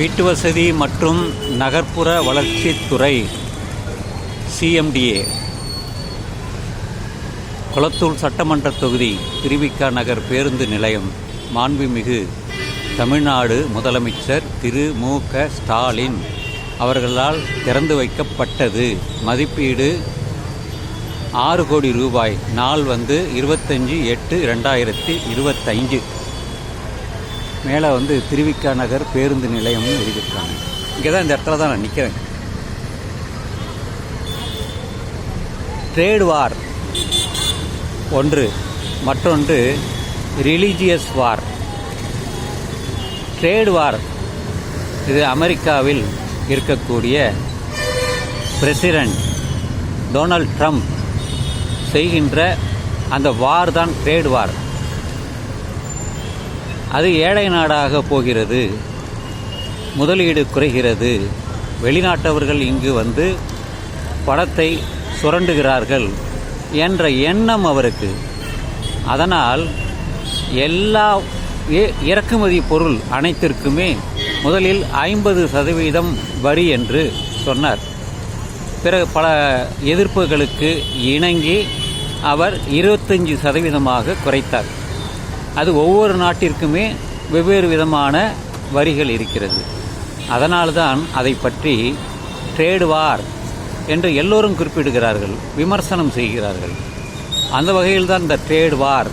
வீட்டு வசதி மற்றும் நகர்ப்புற வளர்ச்சித்துறை சிஎம்டிஏ குளத்தூர் சட்டமன்ற தொகுதி திருவிக்கா நகர் பேருந்து நிலையம் மாண்புமிகு தமிழ்நாடு முதலமைச்சர் திரு. மு. க. ஸ்டாலின் அவர்களால் திறந்து வைக்கப்பட்டது. மதிப்பீடு ஆறு கோடி ரூபாய். நாள் வந்து இருபத்தஞ்சி எட்டு ரெண்டாயிரத்தி இருபத்தஞ்சு மேலே வந்து திருவிக்கா நகர் பேருந்து நிலையமும் எழுதியிருக்காங்க. இங்கே தான் இந்த இடத்துல தான் நான் நிற்கிறேன் ட்ரேட் வார் ஒன்று மற்றொன்று ரிலீஜியஸ் வார் ட்ரேட் வார் இது அமெரிக்காவில் இருக்கக்கூடிய பிரசிடெண்ட் டொனால்ட் ட்ரம்ப் செய்கின்ற அந்த வார் தான் ட்ரேட் வார் அது ஏழை நாடாக போகிறது. முதலீடு குறைகிறது. வெளிநாட்டவர்கள் இங்கு வந்து படத்தை சுரண்டுகிறார்கள் என்ற எண்ணம் அவருக்கு. அதனால் எல்லா இறக்குமதி பொருள் அனைத்திற்குமே முதலில் ஐம்பது சதவீதம் வரி என்று சொன்னார். பிறகு பல எதிர்ப்புகளுக்கு இணங்கி அவர் இருபத்தஞ்சி சதவீதமாக குறைத்தார். அது ஒவ்வொரு நாட்டிற்குமே வெவ்வேறு விதமான வரிகள் இருக்கிறது. அதனால்தான் அதை பற்றி ட்ரேடு வார் என்று எல்லோரும் குறிப்பிடுகிறார்கள் விமர்சனம் செய்கிறார்கள். அந்த வகையில் தான் இந்த ட்ரேட் வார்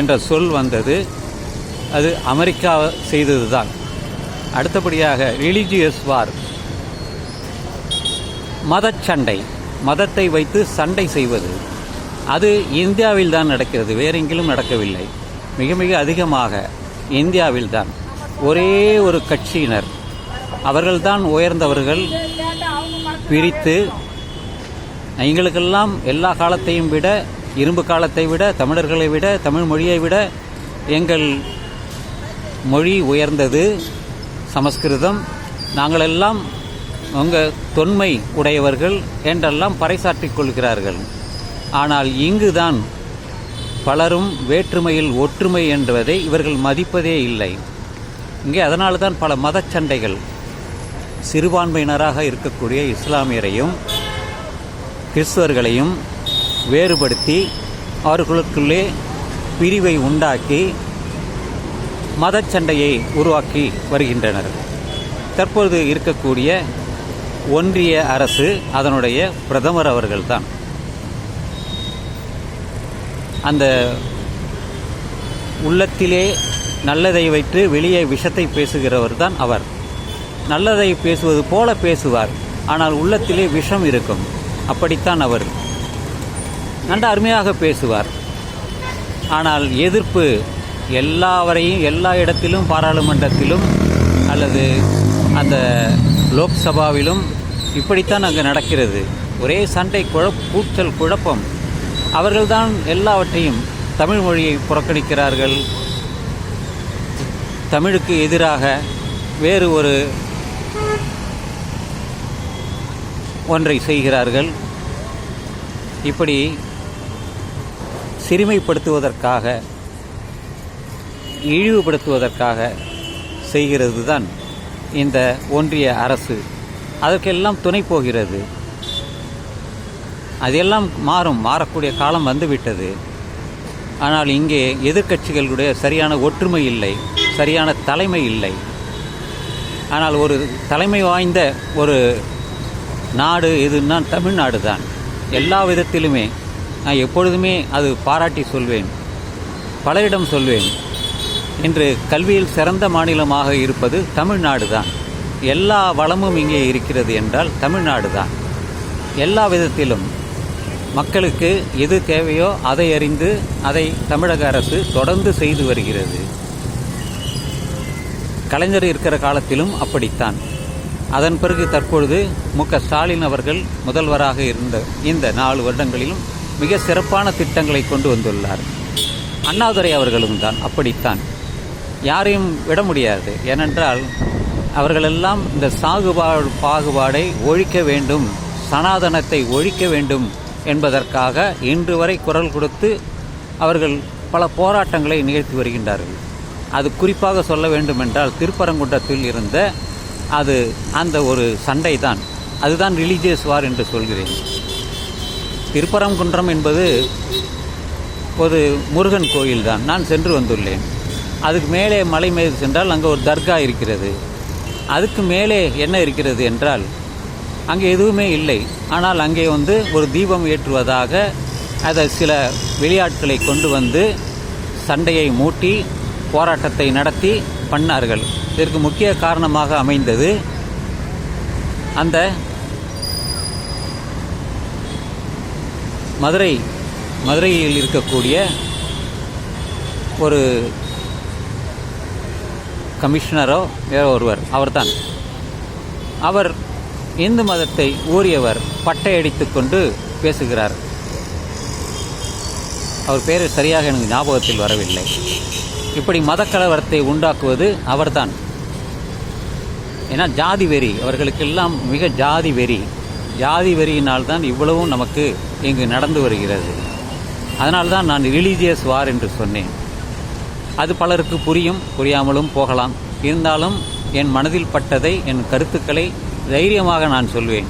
என்ற சொல் வந்தது. அது அமெரிக்கா செய்தது தான் அடுத்தபடியாக ரிலீஜியஸ் வார் மதச்சண்டை மதத்தை வைத்து சண்டை செய்வது. அது இந்தியாவில் தான் நடக்கிறது வேறெங்கிலும் நடக்கவில்லை. மிக மிக அதிகமாக இந்தியாவில் தான் ஒரே ஒரு கட்சியினர். அவர்கள்தான் உயர்ந்தவர்கள். பிரித்து எங்களுக்கெல்லாம் எல்லா காலத்தையும் விட இரும்பு காலத்தை விட தமிழர்களை விட தமிழ் மொழியை விட எங்கள் மொழி உயர்ந்தது. சமஸ்கிருதம். நாங்களெல்லாம் உங்கள் தொன்மை உடையவர்கள் என்றெல்லாம் பறைசாற்றிக் கொள்கிறார்கள். ஆனால் இங்குதான் பலரும் வேற்றுமையில் ஒற்றுமை என்பதை இவர்கள் மதிப்பதே இல்லை. இங்கே அதனால தான் பல மதச் சண்டைகள் சிறுபான்மையினராக இருக்கக்கூடிய இஸ்லாமியரையும் கிறிஸ்துவர்களையும் வேறுபடுத்தி அவர்களுக்குள்ளே பிரிவை உண்டாக்கி மதச் சண்டையை உருவாக்கி வருகின்றனர். தற்பொழுது இருக்கக்கூடிய ஒன்றிய அரசு அதனுடைய பிரதமர் அவர்கள்தான். அந்த உள்ளத்திலே நல்லதை வைத்து வெளியே விஷத்தை பேசுகிறவர் தான் அவர். நல்லதை பேசுவது போல பேசுவார் ஆனால் உள்ளத்திலே விஷம் இருக்கும். அப்படித்தான் அவர் நன்றாக அருமையாக பேசுவார். ஆனால் எதிர்ப்பு எல்லாவரையும் எல்லா இடத்திலும் பாராளுமன்றத்திலும் அல்லது அந்த லோக்சபாவிலும் இப்படித்தான் அங்கே நடக்கிறது. ஒரே சண்டை குழப் கூச்சல் குழப்பம். அவர்கள்தான் எல்லாவற்றையும் தமிழ் மொழியை புறக்கணிக்கிறார்கள். தமிழுக்கு எதிராக வேறு ஒரு ஒன்றை செய்கிறார்கள். இப்படி சிறுமைப்படுத்துவதற்காக இழிவுபடுத்துவதற்காக செய்கிறது தான் இந்த ஒன்றிய அரசு. அதற்கெல்லாம் துணை போகிறது. அதெல்லாம் மாறும் மாறக்கூடிய காலம் வந்துவிட்டது. ஆனால் இங்கே எதிர்க்கட்சிகளுடைய சரியான ஒற்றுமை இல்லை சரியான தலைமை இல்லை. ஆனால் ஒரு தலைமை வாய்ந்த ஒரு நாடு எதுன்னா தமிழ்நாடு தான். எல்லா விதத்திலுமே நான் எப்பொழுதுமே அது பாராட்டி சொல்வேன் பலரிடம் சொல்வேன். இன்று கல்வியில் சிறந்த மாநிலமாக இருப்பது தமிழ்நாடு தான். எல்லா வளமும் இங்கே இருக்கிறது என்றால் தமிழ்நாடு தான். எல்லா விதத்திலும் மக்களுக்கு எது தேவையோ அதை அறிந்து அதை தமிழக அரசு தொடர்ந்து செய்து வருகிறது. கலைஞர் இருக்கிற காலத்திலும் அப்படித்தான். அதன் பிறகு தற்பொழுது மு ஸ்டாலின் அவர்கள் முதல்வராக இருந்த இந்த நாலு வருடங்களிலும் மிக சிறப்பான திட்டங்களை கொண்டு வந்துள்ளார். அண்ணாதுரை அவர்களும் தான் அப்படித்தான். யாரையும் விட முடியாது. ஏனென்றால் அவர்களெல்லாம் இந்த சாகுபாடு பாகுபாடை ஒழிக்க வேண்டும் சனாதனத்தை ஒழிக்க வேண்டும் என்பதற்காக இன்று வரை குரல் கொடுத்து அவர்கள் பல போராட்டங்களை நிகழ்த்தி வருகின்றார்கள். அது குறிப்பாக சொல்ல வேண்டுமென்றால் திருப்பரங்குன்றத்தில் இருந்த அது அந்த ஒரு சண்டை தான் அதுதான் ரிலீஜியஸ் வார் என்று சொல்கிறேன். திருப்பரங்குன்றம் என்பது ஒரு முருகன் கோயில் தான் நான் சென்று வந்துள்ளேன். அதுக்கு மேலே மலை மீது சென்றால் அங்கே ஒரு தர்கா இருக்கிறது. அதுக்கு மேலே என்ன இருக்கிறது என்றால் அங்கே எதுவுமே இல்லை. ஆனால் அங்கே வந்து ஒரு தீபம் ஏற்றுவதாக அதை சில வெளியாட்களை கொண்டு வந்து சண்டையை மூட்டி போராட்டத்தை நடத்தி பண்ணார்கள். இதற்கு முக்கிய காரணமாக அமைந்தது அந்த மதுரை மதுரையில் இருக்கக்கூடிய ஒரு கமிஷனரோ வேற ஒருவர் அவர்தான். அவர் இந்து மதத்தை ஊறியவர் பட்டையடித்து கொண்டு பேசுகிறார். அவர் பேர் சரியாக எனக்கு ஞாபகத்தில் வரவில்லை. இப்படி மதக்கலவரத்தை உண்டாக்குவது அவர்தான். ஏன்னா ஜாதி வெறி அவர்களுக்கெல்லாம் மிக ஜாதி வெறி. ஜாதி வெறியினால் தான் இவ்வளவும் நமக்கு இங்கு நடந்து வருகிறது. அதனால்தான் நான் ரிலீஜியஸ் வார் என்று சொன்னேன். அது பலருக்கு புரியும் புரியாமலும் போகலாம். இருந்தாலும் என் மனதில் பட்டதை என் கருத்துக்களை தைரியமாக நான் சொல்வேன்.